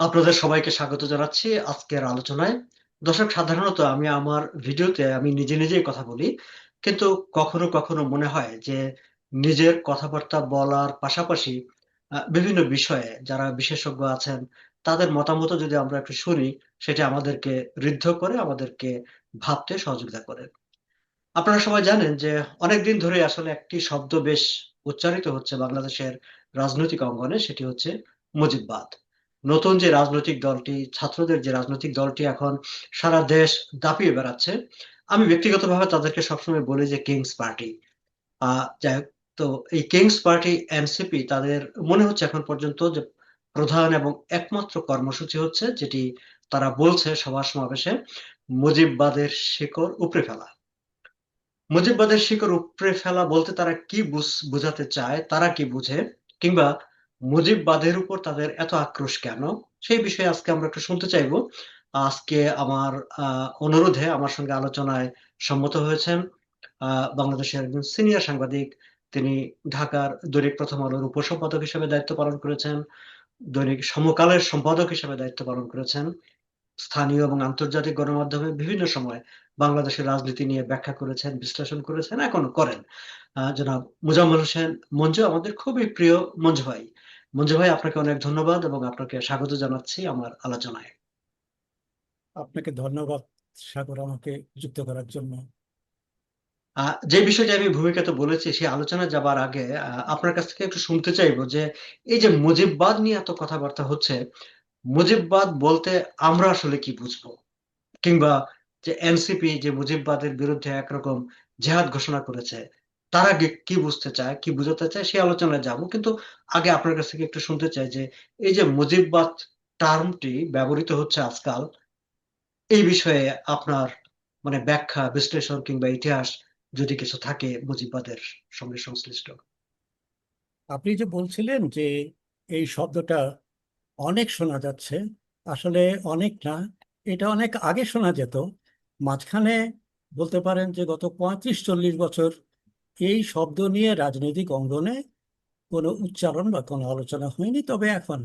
আপনাদের সবাইকে স্বাগত জানাচ্ছি আজকের আলোচনায়। দর্শক, সাধারণত আমি আমার ভিডিওতে আমি নিজে নিজেই কথা বলি, কিন্তু কখনো কখনো মনে হয় যে নিজের কথাবার্তা বলার পাশাপাশি বিভিন্ন বিষয়ে যারা বিশেষজ্ঞ আছেন, তাদের মতামত যদি আমরা একটু শুনি, সেটা আমাদেরকে ঋদ্ধ করে, আমাদেরকে ভাবতে সহযোগিতা করে। আপনারা সবাই জানেন যে অনেকদিন ধরে আসলে একটি শব্দ বেশ উচ্চারিত হচ্ছে বাংলাদেশের রাজনৈতিক অঙ্গনে, সেটি হচ্ছে মুজিববাদ নতুন যে রাজনৈতিক দলটি, ছাত্রদের যে রাজনৈতিক দলটি এখন সারা দেশ দাপিয়ে বেড়াচ্ছে, আমি ব্যক্তিগতভাবে তাদেরকে সবসময় বলি যে কিংস পার্টি আহ তো এই কিংস পার্টি এনসিপি তাদের মনে হচ্ছে এখন পর্যন্ত যে প্রধান এবং একমাত্র কর্মসূচি হচ্ছে, যেটি তারা বলছে সভা সমাবেশে, মুজিববাদের শিকড় উপড়ে ফেলা। মুজিববাদের শিকড় উপড়ে ফেলা বলতে তারা কি বুঝ- বোঝাতে চায়, তারা কি বুঝে? কিংবা মুজিববাদের উপর তাদের এত আক্রোশ কেন? সেই বিষয়ে আজকে আমরা একটু শুনতে চাইব। আজকে আমার অনুরোধে আমার সঙ্গে আলোচনায় সম্মত হয়েছেন বাংলাদেশের একজন সিনিয়র সাংবাদিক। তিনি ঢাকার দৈনিক প্রথম আলোর উপসম্পাদক হিসেবে দায়িত্ব পালন করেছেন দৈনিক সমকালের সম্পাদক হিসেবে দায়িত্ব পালন করেছেন। স্থানীয় এবং আন্তর্জাতিক গণমাধ্যমে বিভিন্ন সময় বাংলাদেশের রাজনীতি নিয়ে ব্যাখ্যা করেছেন বিশ্লেষণ করেছেন এখনও করেন। আহ, জনাব মুজাম্মল হোসেন মঞ্জু আমাদের খুবই প্রিয় মঞ্জু ভাই। মঞ্জু ভাই আপনাকে অনেক ধন্যবাদ এবং আপনাকে স্বাগত জানাচ্ছি আমার আলোচনায়। আপনাকে ধন্যবাদ সাগর আমাকে যুক্ত করার জন্য। যে বিষয়টা আমি ভূমিকাতে বলেছি সেই আলোচনা যাবার আগে আপনার কাছ থেকে একটু শুনতে চাইব যে এই যে মুজিববাদ নিয়ে এত কথাবার্তা হচ্ছে মুজিববাদ বলতে আমরা আসলে কি বুঝব? কিংবা যে এনসিপি যে মুজিববাদের বিরুদ্ধে একরকম জেহাদ ঘোষণা করেছে তারা কি কি বুঝতে চায়, কি বুঝাতে চায় সেই আলোচনায় যাব। কিন্তু আগে আপনার কাছ থেকে একটু শুনতে চাই যে, এই যে মুজিববাদ টার্মটি ব্যবহৃত হচ্ছে আজকাল, এই বিষয়ে আপনার মানে ব্যাখ্যা, বিশ্লেষণ কিংবা ইতিহাস যদি কিছু থাকে মুজিববাদের সঙ্গে সংশ্লিষ্ট। আপনি যে বলছিলেন যে এই শব্দটা অনেক শোনা যাচ্ছে, আসলে অনেক না, এটা অনেক আগে শোনা যেত। মাঝখানে বলতে পারেন যে গত পঁয়ত্রিশ চল্লিশ বছর এই শব্দ নিয়ে রাজনৈতিক অঙ্গনে কোনো উচ্চারণ বা কোনো আলোচনা হয়নি। তবে এখন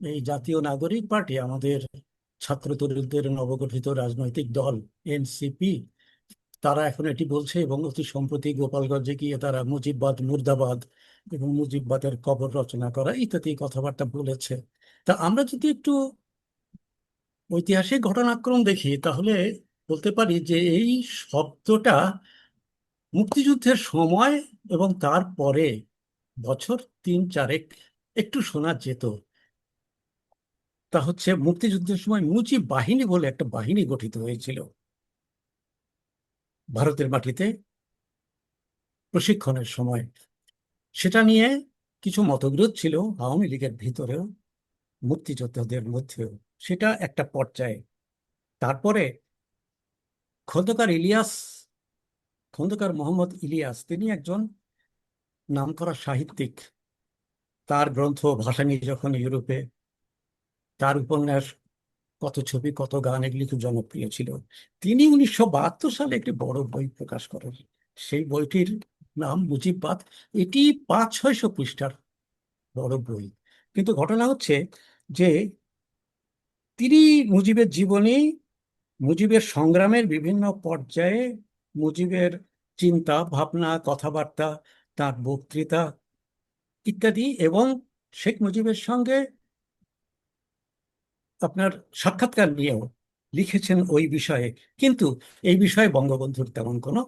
এই জাতীয় নাগরিক পার্টি, আমাদের ছাত্র তরুণদের নবগঠিত রাজনৈতিক দল, এনসিপি, তারা এখন এটি বলছে এবং অতি সম্প্রতি গোপালগঞ্জে গিয়ে তারা মুজিববাদ, মুর্দাবাদ এবং মুজিববাদের কবর রচনা করা ইত্যাদি কথাবার্তা বলেছে। তা আমরা যদি একটু ঐতিহাসিক ঘটনাক্রম দেখি, তাহলে বলতে পারি যে এই শব্দটা মুক্তিযুদ্ধের সময় এবং তারপরে বছর তিন চারেক একটু শোনা যেত। তা হচ্ছে মুক্তিযুদ্ধের সময় মুজিব বাহিনী বলে একটা বাহিনী গঠিত হয়েছিল। ভারতের মাটিতে প্রশিক্ষণের সময়। সেটা নিয়ে কিছু মতবিরোধ ছিল আওয়ামী লীগের ভিতরেও, মুক্তিযোদ্ধাদের মধ্যেও। সেটা একটা পর্যায়ে। তারপরে খন্দকার ইলিয়াস খন্দকার মোহাম্মদ ইলিয়াস, তিনি একজন নামকরা সাহিত্যিক। তার গ্রন্থ ভাষা নিয়ে যখন ইউরোপে, তার উপন্যাস, কত ছবি, কত গান, এগুলি খুব জনপ্রিয় ছিল। তিনি উনিশশো বাহাত্তর সালে একটি বড় বই প্রকাশ করেন। সেই বইটির নাম মুজিববাদ এটি পাঁচ ছয়শো পৃষ্ঠার বড় বই। কিন্তু ঘটনা হচ্ছে যে, তিনি মুজিবের জীবনী, মুজিবের সংগ্রামের বিভিন্ন পর্যায়ে মুজিবের চিন্তা, ভাবনা, কথাবার্তা, তার বক্তৃতা ইত্যাদি এবং শেখ মুজিবের সঙ্গে আপনার সাক্ষাৎকার নিয়েও লিখেছেন ওই বিষয়ে। কিন্তু এই বিষয়ে বঙ্গবন্ধুর তেমন কোনো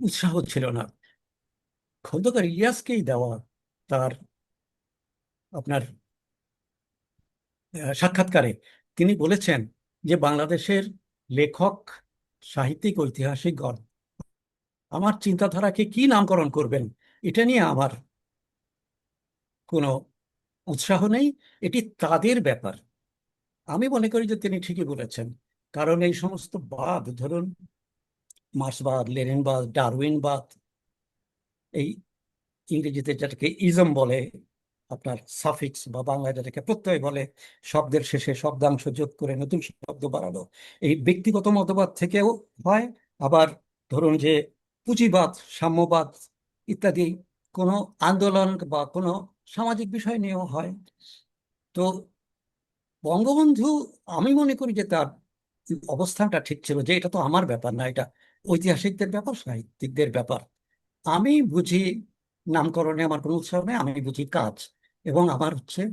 উৎসাহ ছিল না। খন্দকার ইলিয়াসকেই দেওয়া তার আপনার সাক্ষাৎকারে তিনি বলেছেন যে বাংলাদেশের লেখক সাহিত্যিক ঐতিহাসিকগণ আমার চিন্তাধারাকে কি নামকরণ করবেন? এটা নিয়ে আমার কোনো উৎসাহ নেই। এটি তাদের ব্যাপার। আমি মনে করি যে তিনি ঠিকই বলেছেন। কারণ এই সমস্ত বাদ, ধরুন মার্ক্সবাদ, লেনিনবাদ, ডারউইনবাদ, এই ইংরেজিতে যেটাকে ইজম বলে আপনার সাফিক্স বা বাংলায় যেটাকে প্রত্যয় বলে, শব্দের শেষে শব্দাংশ যোগ করে নতুন শব্দ বাড়ানো। এই ব্যক্তিগত মতবাদ থেকেও হয়, আবার ধরুন যে পুঁজিবাদ, সাম্যবাদ ইত্যাদি কোনো আন্দোলন বা কোনো সামাজিক বিষয় নিয়েও হয়। তো বঙ্গবন্ধু, আমি মনে করি যে তার অবস্থানটা ঠিক ছিল যে এটা তো আমার ব্যাপার না, এটা ঐতিহাসিকদের ব্যাপার, সাহিত্যিকদের ব্যাপার। আমি বুঝি নামকরণে আমার কোনো উৎসাহ নেই, আমি বুঝি কাজ। এবং আমার হচ্ছে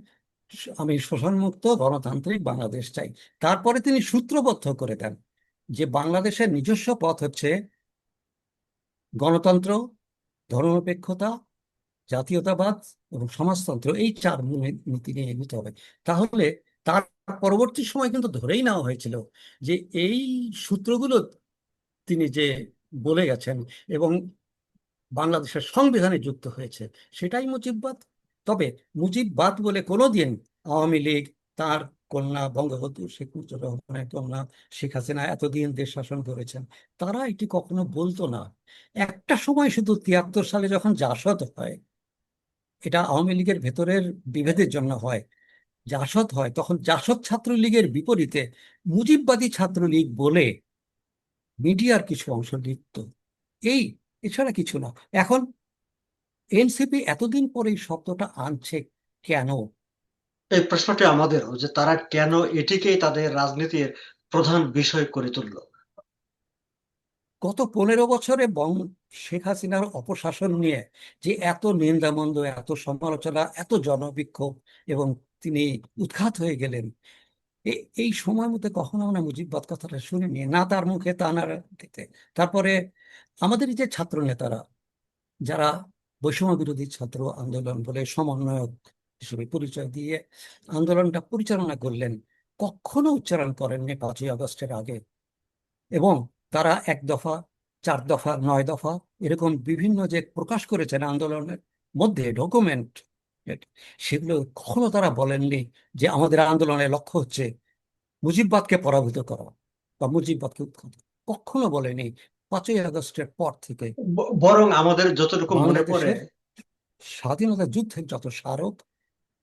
আমি শোষণমুক্ত গণতান্ত্রিক বাংলাদেশ চাই। তারপরে তিনি সূত্রবদ্ধ করে দেন যে বাংলাদেশের নিজস্ব পথ হচ্ছে গণতন্ত্র, ধর্মনিরপেক্ষতা, জাতীয়তাবাদ এবং সমাজতন্ত্র। এই চার মূল- নীতি নিয়ে এগোতে হবে। তাহলে তার পরবর্তী সময় কিন্তু ধরেই নেওয়া হয়েছিল যে এই সূত্রগুলো তিনি যে বলে গেছেন এবং বাংলাদেশের সংবিধানে যুক্ত হয়েছে, সেটাই মুজিববাদ। তবে মুজিববাদ বলে কোনোদিন আওয়ামী লীগ তার কন্যা বঙ্গবন্ধু শেখ মুজিবুর রহমানের কন্যা শেখ হাসিনা এতদিন দেশ শাসন করেছেন, তারা এটি কখনো বলতো না। একটা সময় শুধু তিয়াত্তর সালে যখন জাসদ হয়, এটা আওয়ামী লীগের ভেতরের বিভেদের জন্য হয়, জাসদ হয়, তখন জাসদ ছাত্রলীগের বিপরীতে মুজিববাদী ছাত্রলীগ বলে মিডিয়ার কিছু অংশ লিখত। এই, এছাড়া কিছু না। এখন এনসিপি এতদিন পরে এই শব্দটা আনছে কেন? এই প্রশ্নটি আমাদেরও যে তারা কেন এটিকেই তাদের রাজনীতির প্রধান বিষয় করে তুললো। গত পনেরো বছরে বং শেখ হাসিনার অপশাসন নিয়ে যে এত নিন্দামন্দ এত সমালোচনা এত জনবিক্ষোভ এবং তিনি উৎখাত হয়ে গেলেন এই সময় মধ্যে কখনো আমরা মুজিববাদ কথাটা শুনিনি না তার মুখে তা না দিতে। তারপরে আমাদের যে ছাত্র নেতারা যারা বৈষম্য বিরোধী ছাত্র আন্দোলন বলে সমন্বয়ক হিসেবে পরিচয় দিয়ে আন্দোলনটা পরিচালনা করলেন, কখনো উচ্চারণ করেননি পাঁচই আগস্টের আগে। এবং তারা এক দফা, চার দফা, নয় দফা এরকম বিভিন্ন যে প্রকাশ করেছেন আন্দোলনের মধ্যে ডকুমেন্ট, সেগুলো কখনো তারা বলেননি যে আমাদের আন্দোলনের লক্ষ্য হচ্ছে মুজিববাদকে পরাভূত করা বা মুজিববাদকে উৎখাত। কখনো বলেনি পাঁচই আগস্টের পর থেকে বরং আমাদের যতটুকু মনে পড়ে স্বাধীনতা যুদ্ধের যত স্মারক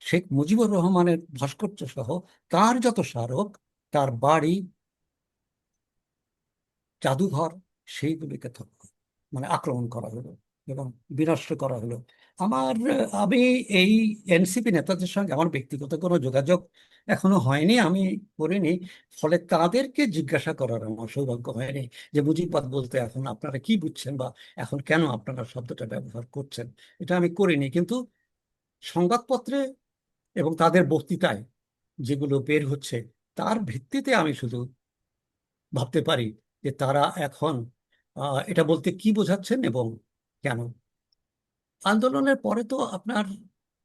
শেখ মুজিবুর রহমানের ভাস্কর্য সহ তার যত স্মারক তার বাড়ি জাদুঘর সেইগুলিকে মানে আক্রমণ করা হলো এবং বিনষ্ট করা হলো। আমার আমি এই এনসিপি নেতাদের সঙ্গে আমার ব্যক্তিগত কোনো যোগাযোগ এখনও হয়নি, আমি করিনি। ফলে তাদেরকে জিজ্ঞাসা করার আমার সৌভাগ্য হয়নি যে মুজিববাদ বলতে এখন আপনারা কি বুঝছেন বা এখন কেন আপনারা শব্দটা ব্যবহার করছেন, এটা আমি করিনি। কিন্তু সংবাদপত্রে এবং তাদের বক্তৃতায় যেগুলো বের হচ্ছে, তার ভিত্তিতে আমি শুধু ভাবতে পারি যে তারা এখন এটা বলতে কি বোঝাচ্ছেন এবং কেন। আন্দোলনের পরে তো আপনার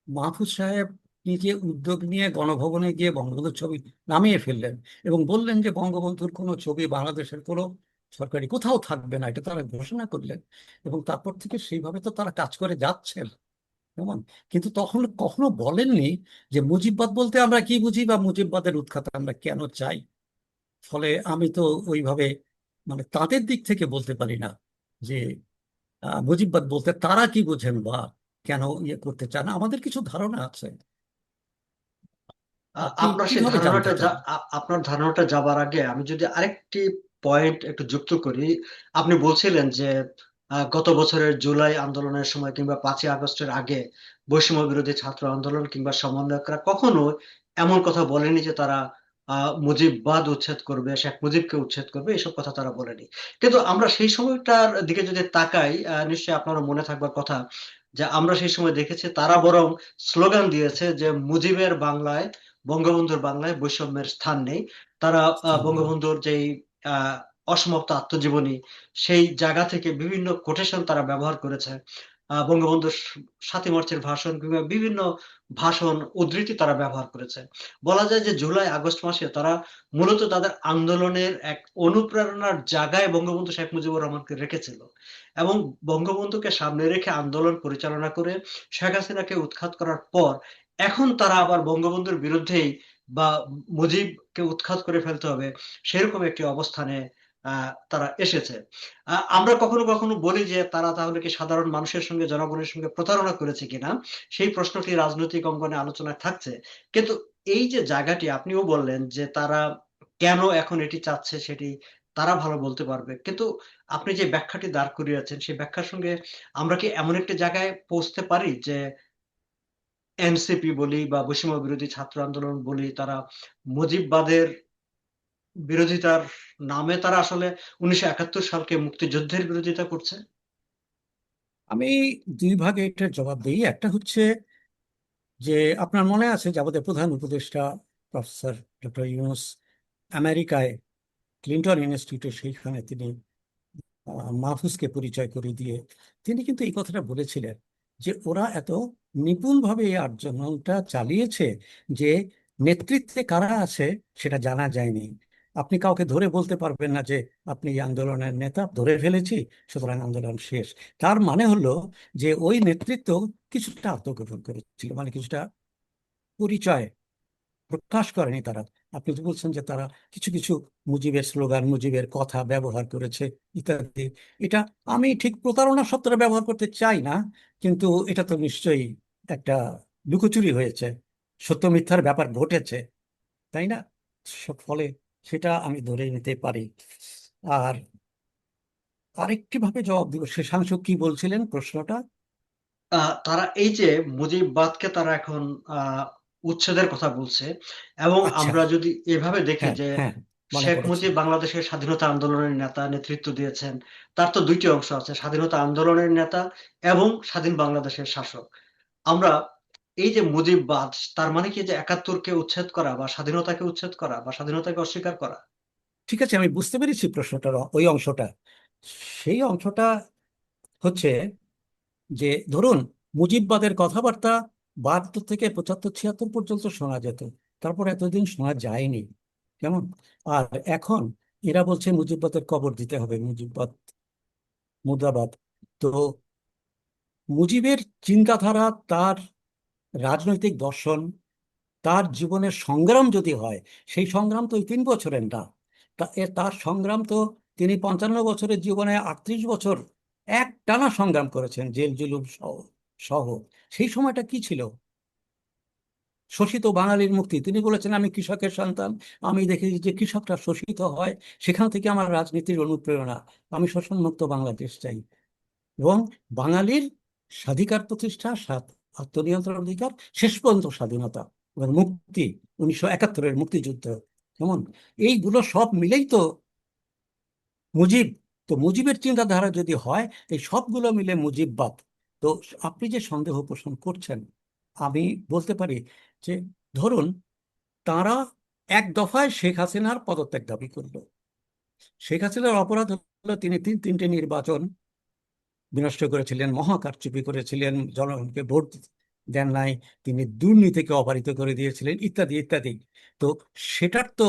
মাহফুজ সাহেব নিজে উদ্যোগ নিয়ে গণভবনে গিয়ে বঙ্গবন্ধুর ছবি নামিয়ে ফেললেন এবং বললেন যে, বঙ্গবন্ধুর কোনো ছবি বাংলাদেশের কোনো সরকারি কোথাও থাকবে না। এটা তারা ঘোষণা করলেন এবং তারপর থেকে সেইভাবে তো তারা কাজ করে যাচ্ছেন। কেমন? কিন্তু তখন কখনো বলেননি যে, মুজিববাদ বলতে আমরা কি বুঝি বা মুজিববাদের উৎখাত আমরা কেন চাই? ফলে আমি তো ওইভাবে মানে তাদের দিক থেকে বলতে পারি না যে মুজিববাদ বলতে তারা কি বোঝেন বা কেন ইয়ে করতে চান? আমাদের কিছু ধারণা আছে। আপনার সেই ধারণাটা আপনার ধারণাটা যাবার আগে আমি যদি আরেকটি পয়েন্ট একটু যুক্ত করি আপনি বলছিলেন যে গত বছরের জুলাই আন্দোলনের সময় কিংবা পাঁচই আগস্টের আগে বৈষম্য বিরোধী ছাত্র আন্দোলন কিংবা সমন্বয়করা কখনো এমন কথা বলেনি যে তারা মুজিববাদ উচ্ছেদ করবে শেখ মুজিবকে উচ্ছেদ করবে এসব কথা তারা বলেনি। কিন্তু আমরা সেই সময়টার দিকে যদি তাকাই নিশ্চয়ই আপনারও মনে থাকবার কথা যে আমরা সেই সময় দেখেছি তারা বরং স্লোগান দিয়েছে যে মুজিবের বাংলায় বঙ্গবন্ধুর বাংলায় বৈষম্যের স্থান নেই। তারা বঙ্গবন্ধুর যেই আহ, অসমাপ্ত আত্মজীবনী সেই জায়গা থেকে বিভিন্ন কোটেশন তারা ব্যবহার করেছে। বঙ্গবন্ধুর সাতই মার্চের ভাষণ কিংবা বিভিন্ন ভাষণ উদ্ধৃতি তারা ব্যবহার করেছে। বলা যায় যে জুলাই, আগস্ট মাসে তারা মূলত তাদের আন্দোলনের এক অনুপ্রেরণার জায়গায় বঙ্গবন্ধু শেখ মুজিবুর রহমানকে রেখেছিল এবং বঙ্গবন্ধুকে সামনে রেখে আন্দোলন পরিচালনা করে শেখ হাসিনাকে উৎখাত করার পর এখন তারা আবার বঙ্গবন্ধুর বিরুদ্ধেই বা মুজিবকে উৎখাত করে ফেলতে হবে সেরকম একটি অবস্থানে তারা এসেছে। আমরা কখনো কখনো বলি যে তারা তাহলে কি সাধারণ মানুষের সঙ্গে, জনগণের সঙ্গে প্রতারণা করেছে কিনা? সেই প্রশ্নটি রাজনৈতিক অঙ্গনে আলোচনায় থাকছে। কিন্তু এই যে জায়গাটি আপনিও বললেন যে তারা কেন এখন এটি চাচ্ছে সেটি তারা ভালো বলতে পারবে। কিন্তু আপনি যে ব্যাখ্যাটি দাঁড় করিয়েছেন, সেই ব্যাখ্যার সঙ্গে আমরা কি এমন একটি জায়গায় পৌঁছতে পারি যে এনসিপি বলি বা বৈষম্য বিরোধী ছাত্র আন্দোলন বলি, তারা মুজিববাদের বিরোধিতার নামে তারা আসলে উনিশশো একাত্তর সালকে মুক্তিযুদ্ধের বিরোধিতা করছে? আমি দুই ভাগে এটার জবাব দিই। একটা হচ্ছে যে আপনার মনে আছে যে প্রধান উপদেষ্টা প্রফেসর ডক্টর ইউনুস আমেরিকায় ক্লিন্টন ইনস্টিটিউটে সেইখানে তিনি মাহফুজকে পরিচয় করে দিয়ে তিনি কিন্তু এই কথাটা বলেছিলেন যে ওরা এত নিপুণভাবে এই আন্দোলনটা চালিয়েছে যে নেতৃত্বে কারা আছে সেটা জানা যায়নি। আপনি কাউকে ধরে বলতে পারবেন না যে, আপনি আন্দোলনের নেতা, ধরে ফেলেছি, সুতরাং আন্দোলন শেষ। তার মানে হলো যে, ওই নেতৃত্ব কিছুটা আত্মগোপন করেছিল মানে কিছুটা পরিচয় প্রকাশ করেনি তারা। আপনি তো বলছেন যে, তারা কিছু কিছু মুজিবের স্লোগান, মুজিবের কথা ব্যবহার করেছে, ইত্যাদি। এটা আমি ঠিক প্রতারণা শব্দটা ব্যবহার করতে চাই না, কিন্তু এটা তো নিশ্চয়ই একটা লুকোচুরি হয়েছে। সত্য মিথ্যার ব্যাপার ঘটেছে, তাই না? ফলে সেটা আমি ধরে নিতে পারি। আর আরেকটি ভাবে জবাব দিব। শেষাংশ কি বলছিলেন প্রশ্নটা? তারা এই যে মুজিববাদকে তারা এখন আহ, উচ্ছেদের কথা বলছে এবং আচ্ছা। আমরা যদি এভাবে দেখি হ্যাঁ যে হ্যাঁ মনে শেখ পড়েছে। মুজিব বাংলাদেশের স্বাধীনতা আন্দোলনের নেতা নেতৃত্ব দিয়েছেন তার তো দুইটি অংশ আছে স্বাধীনতা আন্দোলনের নেতা এবং স্বাধীন বাংলাদেশের শাসক। আমরা এই যে মুজিববাদ, তার মানে কি যে একাত্তরকে উচ্ছেদ করা বা স্বাধীনতাকে উচ্ছেদ করা বা স্বাধীনতাকে অস্বীকার করা? ঠিক আছে, আমি বুঝতে পেরেছি প্রশ্নটার ওই অংশটা। সেই অংশটা হচ্ছে যে, ধরুন মুজিববাদের কথাবার্তা বাহাত্তর থেকে পঁচাত্তর, ছিয়াত্তর পর্যন্ত শোনা যেত, তারপর এতদিন শোনা যায়নি, কেমন? আর এখন এরা বলছে মুজিববাদের কবর দিতে হবে, মুজিববাদ মুদ্রাবাদ তো মুজিবের চিন্তাধারা তার রাজনৈতিক দর্শন, তার জীবনের সংগ্রাম যদি হয়, সেই সংগ্রাম তো ওই তিন বছরের না। তার সংগ্রাম তো তিনি পঞ্চান্ন বছরের জীবনে আটত্রিশ বছর এক টানা সংগ্রাম করেছেন, জেল, জুলুম সহ সহ। সেই সময়টা কি ছিল? শোষিত বাঙালির মুক্তি। তিনি বলেছেন, আমি কৃষকের সন্তান। আমি দেখেছি যে কৃষকরা শোষিত হয়, সেখান থেকে আমার রাজনীতির অনুপ্রেরণা। আমি শোষণমুক্ত বাংলাদেশ চাই। এবং বাঙালির স্বাধিকার প্রতিষ্ঠা আত্মনিয়ন্ত্রণ অধিকার, শেষ পর্যন্ত স্বাধীনতা, এবং মুক্তি, উনিশশো একাত্তরের মুক্তিযুদ্ধ। কেমন? এইগুলো সব মিলেই তো মুজিব। তো মুজিবের চিন্তাধারা যদি হয়, এই সবগুলো মিলে মুজিববাদ তো আপনি যে সন্দেহ পোষণ করছেন, আমি বলতে পারি যে, ধরুন, তারা এক দফায় শেখ হাসিনার পদত্যাগ দাবি করল। শেখ হাসিনার অপরাধ হলো তিনি তিন তিনটে নির্বাচন বিনষ্ট করেছিলেন মহাকারচুপি করেছিলেন, জনগণকে ভোট দেন নাই, তিনি দুর্নীতিকে অপারিত করে দিয়েছিলেন, ইত্যাদি ইত্যাদি। তো সেটার তো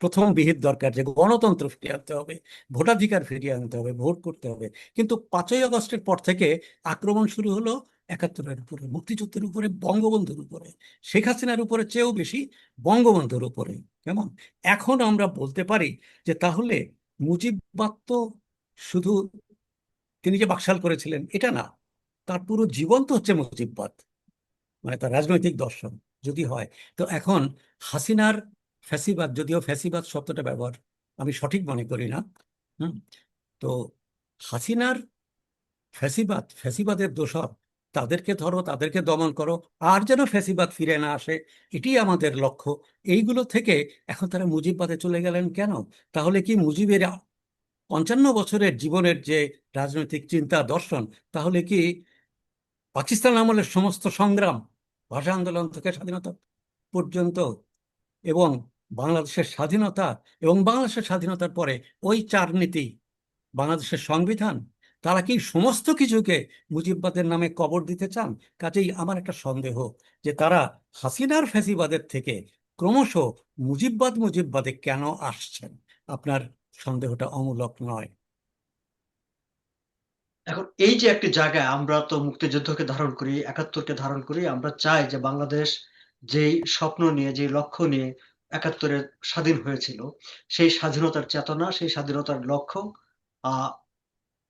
প্রথম বিহিত দরকার যে গণতন্ত্র ফিরিয়ে আনতে হবে, ভোটাধিকার ফিরিয়ে আনতে হবে, ভোট করতে হবে। কিন্তু পাঁচই আগস্টের পর থেকে আক্রমণ শুরু হলো একাত্তরের উপরে, মুক্তিযুদ্ধের উপরে, বঙ্গবন্ধুর উপরে। শেখ হাসিনার উপরে চেয়েও বেশি, বঙ্গবন্ধুর উপরে। কেমন? এখন আমরা বলতে পারি যে তাহলে মুজিববাদ তো শুধু তিনি যে বাকশাল করেছিলেন, এটা না। তার পুরো জীবন তো হচ্ছে মুজিববাদ মানে তার রাজনৈতিক দর্শন যদি হয়। তো এখন হাসিনার ফ্যাসিবাদ, যদিও ফ্যাসিবাদ শব্দটা ব্যবহার আমি সঠিক মনে করি না, হুম, তো হাসিনার ফ্যাসিবাদ, ফ্যাসিবাদের দোষর তাদেরকে ধরো, তাদেরকে দমন করো, আর যেন ফ্যাসিবাদ ফিরে না আসে এটি আমাদের লক্ষ্য। এইগুলো থেকে এখন তারা মুজিববাদে চলে গেলেন কেন? তাহলে কি মুজিবের পঞ্চান্ন বছরের জীবনের যে রাজনৈতিক চিন্তা দর্শন, তাহলে কি পাকিস্তান আমলের সমস্ত সংগ্রাম, ভাষা আন্দোলন থেকে স্বাধীনতা পর্যন্ত এবং বাংলাদেশের স্বাধীনতা এবং বাংলাদেশের স্বাধীনতার পরে ওই চার নীতি, বাংলাদেশের সংবিধান, তারা কি সমস্ত কিছুকে মুজিববাদের নামে কবর দিতে চান? কাজেই আমার একটা সন্দেহ যে তারা হাসিনার ফ্যাসিবাদের থেকে ক্রমশ মুজিববাদ মুজিববাদে কেন আসছেন? আপনার সন্দেহটা অমূলক নয়। এখন এই যে একটি জায়গায় আমরা তো মুক্তিযুদ্ধকে ধারণ করি, একাত্তরকে ধারণ করি, আমরা চাই যে বাংলাদেশ যেই স্বপ্ন নিয়ে যে লক্ষ্য নিয়ে একাত্তরে স্বাধীন হয়েছিল, সেই স্বাধীনতার চেতনা, সেই স্বাধীনতার লক্ষ্য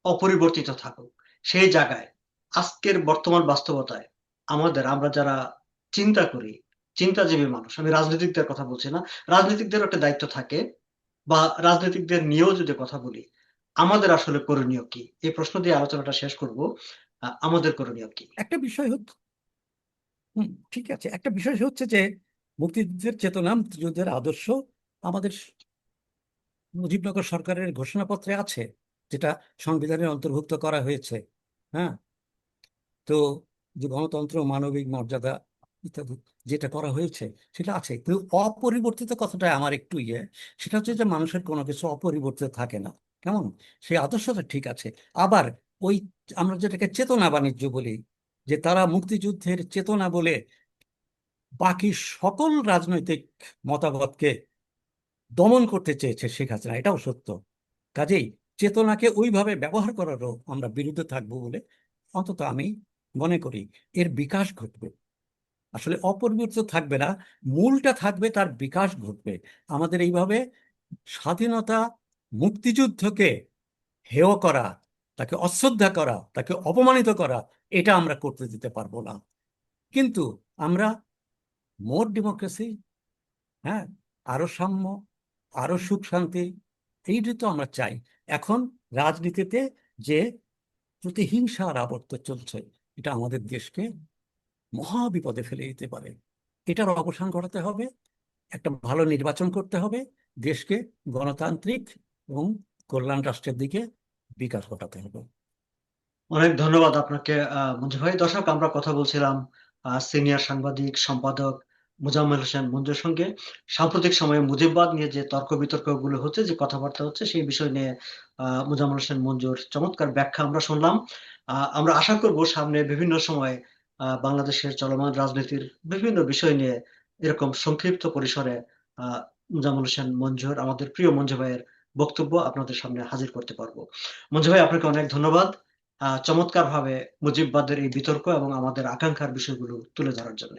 অপরিবর্তিত থাকুক। সেই জায়গায়, আজকের বর্তমান বাস্তবতায় আমাদের, আমরা যারা চিন্তা করি, চিন্তাজীবী মানুষ, আমি রাজনীতিকদের কথা বলছি না রাজনীতিকদের একটা দায়িত্ব থাকে বা রাজনীতিকদের নিয়েও যদি কথা বলি, আমাদের আসলে করণীয় কি? এই প্রশ্ন দিয়ে আলোচনাটা শেষ করব। আমাদের করণীয় কি? একটা বিষয় হচ্ছে ঠিক আছে। একটা বিষয় হচ্ছে যে, মুক্তিযুদ্ধের চেতনা, মুক্তিযুদ্ধের আদর্শ আমাদের মুজিবনগর সরকারের ঘোষণাপত্রে আছে, যেটা সংবিধানে অন্তর্ভুক্ত করা হয়েছে। হ্যাঁ? তো যে গণতন্ত্র, মানবিক মর্যাদা ইত্যাদি যেটা করা হয়েছে, সেটা আছে। কিন্তু অপরিবর্তিত কথাটা আমার একটু ইয়ে সেটা হচ্ছে যে মানুষের কোনো কিছু অপরিবর্তিত থাকে না। কেমন? সেই আদর্শটা ঠিক আছে। আবার ওই আমরা যেটাকে চেতনা বাণিজ্য বলি, যে তারা মুক্তিযুদ্ধের চেতনা বলে বাকি সকল রাজনৈতিক মতামতকে দমন করতে চেয়েছে শেখ হাসিনা। এটাও সত্য। কাজেই চেতনাকে ওইভাবে ব্যবহার করারও আমরা বিরুদ্ধে থাকব বলে অন্তত আমি মনে করি। এর বিকাশ ঘটবে। আসলে অপরিবর্তিত থাকবে না, মূলটা থাকবে তার বিকাশ ঘটবে। আমাদের এইভাবে স্বাধীনতা মুক্তিযুদ্ধকে হেয় করা, তাকে অশ্রদ্ধা করা, তাকে অপমানিত করা, এটা আমরা করতে দিতে পারব না। কিন্তু আমরা মোর ডেমোক্রেসি হ্যাঁ আরও সাম্য, আরও সুখ শান্তি, এইটি তো আমরা চাই। এখন রাজনীতিতে যে প্রতিহিংসার আবর্ত চলছে, এটা আমাদের দেশকে মহা বিপদে ফেলে দিতে পারে। এটার অবসান ঘটাতে হবে, একটা ভালো নির্বাচন করতে হবে, দেশকে গণতান্ত্রিক এবং কল্যাণ রাষ্ট্রের দিকে বিকাশ ঘটাতে হবে। অনেক ধন্যবাদ আপনাকে মঞ্জু ভাই। দর্শক, আমরা কথা বলছিলাম সিনিয়র সাংবাদিক, সম্পাদক মোজাম্মেল হোসেন মঞ্জুর সঙ্গে। সাম্প্রতিক সময়ে মুজিববাদ নিয়ে যে তর্ক বিতর্কগুলো হচ্ছে, যে কথাবার্তা হচ্ছে, সেই বিষয় নিয়ে, আহ, মোজাম্মেল হোসেন মঞ্জুর চমৎকার ব্যাখ্যা আমরা শুনলাম। আমরা আশা করব সামনে বিভিন্ন সময় বাংলাদেশের চলমান রাজনীতির বিভিন্ন বিষয় নিয়ে এরকম সংক্ষিপ্ত পরিসরে, আহ, মোজাম্মেল হোসেন মঞ্জুর, আমাদের প্রিয় মঞ্জু ভাইয়ের বক্তব্য আপনাদের সামনে হাজির করতে পারব। মঞ্জু ভাই, আপনাকে অনেক ধন্যবাদ। আহ চমৎকার ভাবে মুজিববাদের এই বিতর্ক এবং আমাদের আকাঙ্ক্ষার বিষয়গুলো তুলে ধরার জন্য।